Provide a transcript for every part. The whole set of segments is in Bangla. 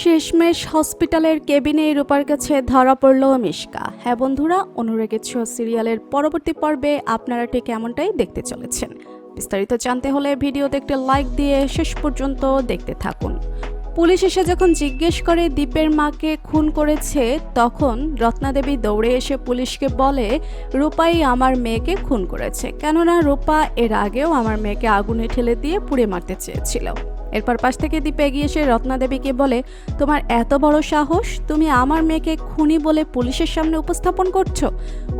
শেষমেশ হসপিটালের কেবিনে রূপার কাছে ধরা পড়ল মিশকা। হ্যাঁ বন্ধুরা, অনুরাগের ছোঁয়া সিরিয়ালের পরবর্তী পর্বে আপনারা ঠিক এমনটাই দেখতে চলেছেন। বিস্তারিত জানতে হলে ভিডিওতে একটি লাইক দিয়ে শেষ পর্যন্ত দেখতে থাকুন। পুলিশ এসে যখন জিজ্ঞেস করে দীপের মাকে খুন করেছে, তখন রত্নাদেবী দৌড়ে এসে পুলিশকে বলে, রূপাই আমার মেয়েকে খুন করেছে। কেননা রূপা এর আগেও আমার মেয়েকে আগুনে ঠেলে দিয়ে পুড়ে মারতে চেয়েছিল। এরপর পাশ থেকে দ্বীপে এগিয়ে এসে রত্নাদেবীকে বলে, তোমার এত বড় সাহস, তুমি আমার মেয়েকে খুনি বলে পুলিশের সামনে উপস্থাপন করছ?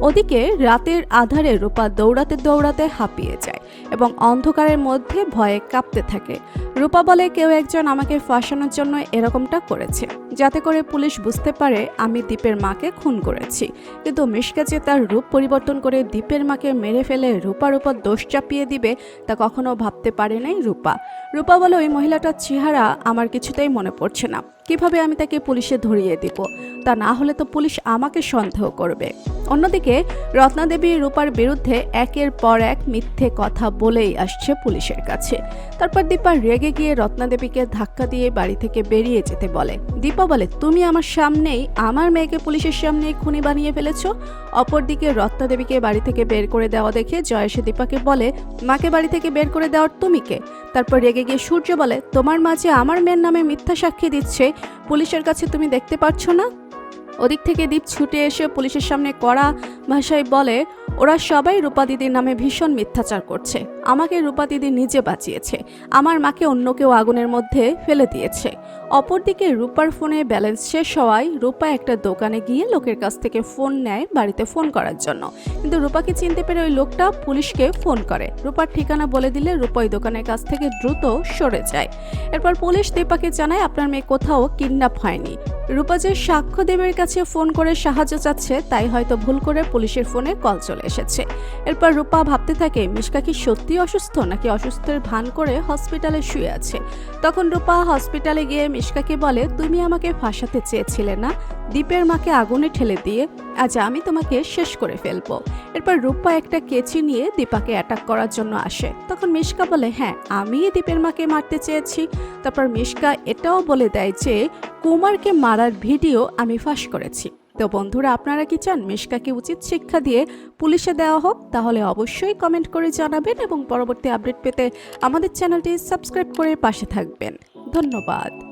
ওদিকে রাতের আধারে রূপা দৌড়াতে দৌড়াতে হাঁপিয়ে যায় এবং অন্ধকারের মধ্যে ভয়ে কাঁপতে থাকে। রূপা বলে কেউ একজন আমাকে ফাঁসানোর জন্য এরকমটা করেছে। যাতে করে পুলিশ বুঝতে পারে আমি দীপের মাকে খুন করেছি। কিন্তু মিশকা যে তার রূপ পরিবর্তন করে দীপের মাকে মেরে ফেলে রূপার উপর দোষ চাপিয়ে দিবে, তা কখনো ভাবতে পারে নাই রূপা। রূপা বলে, ওই মহিলাটার চেহারা আমার কিছুতেই মনে পড়ছে না। কীভাবে আমি তাকে পুলিশে ধরিয়ে দিব? তা না হলে তো পুলিশ আমাকে সন্দেহ করবে। অন্যদিকে রত্নাদেবী রূপার বিরুদ্ধে একের পর এক মিথ্যে কথা বলেই আসছে পুলিশের কাছে। তারপর দীপা রেগে গিয়ে রত্নাদেবীকে ধাক্কা দিয়ে বাড়ি থেকে বেরিয়ে যেতে বলে। দীপা বলে, তুমি আমার সামনেই, আমার মেয়েকে পুলিশের সামনে খুনি বানিয়ে ফেলেছ? অপরদিকে রত্নাদেবীকে বাড়ি থেকে বের করে দেওয়া দেখে জয়েশে দীপাকে বলে, মাকে বাড়ি থেকে বের করে দেওয়ার তুমি কে? তারপর রেগে গিয়ে সূর্য বলে, তোমার মাঝে আমার মেয়ের নামে মিথ্যা সাক্ষী দিচ্ছে, পুলিশের কাছে তুমি দেখতে পাচ্ছ না? ওদিক থেকে দীপ ছুটে এসে পুলিশের সামনে কড়া ভাষায় বলে, ওরা সবাই রূপা দিদির নামে ভীষণ মিথ্যাচার করছে। আমাকে রূপা দিদি নিজে বাঁচিয়েছে। আমার মাকে অন্য কেউ আগুনের মধ্যে ফেলে দিয়েছে। অপরদিকে রূপার ফোনে ব্যালেন্স শেষ হওয়ায় রূপা একটা দোকানে গিয়ে লোকের কাছ থেকে ফোন নেয় বাড়িতে ফোন করার জন্য। কিন্তু রূপাকে চিনতে পেরে ওই লোকটা পুলিশকে ফোন করে। রূপার ঠিকানা বলে দিলে রূপা ওই দোকানের কাছ থেকে দ্রুত সরে যায়। এরপর পুলিশ দীপাকে জানায়, আপনার মেয়ে কোথাও কিডন্যাপ হয়নি। রূপা যে সাক্ষ্যদেবের কাছে ফোন করে সাহায্য চাচ্ছে, তাই হয়তো ভুল করে পুলিশের ফোনে কল চলে এসেছে। এরপর রূপা ভাবতে থাকে, মিশকা কি সত্যি অসুস্থ, নাকি অসুস্থের ভান করে হসপিটালে শুয়ে আছে? তখন রূপা হসপিটালে গিয়ে মিশকাকে বলে, তুমি আমাকে ফাঁসাতে চেয়েছিলে না? দীপের মাকে আগুনে ঠেলে দিয়ে আজ আমি তোমাকে শেষ করে ফেলব। এরপর রূপা একটা কেচি নিয়ে দীপাকে অ্যাটাক করার জন্য আসে। তখন মিশকা বলে হ্যাঁ আমি দীপের মাকে মারতে চেয়েছি। তারপর মিশকা এটাও বলে দেয় যে কুমারকে মারার ভিডিও আমি ফাঁস করেছি। তো বন্ধুরা, আপনারা কি চান মিশকাকে উচিত শিক্ষা দিয়ে পুলিশে দেওয়া হোক? তাহলে অবশ্যই কমেন্ট করে জানাবেন এবং পরবর্তী আপডেট পেতে আমাদের চ্যানেলটি সাবস্ক্রাইব করে পাশে থাকবেন। ধন্যবাদ।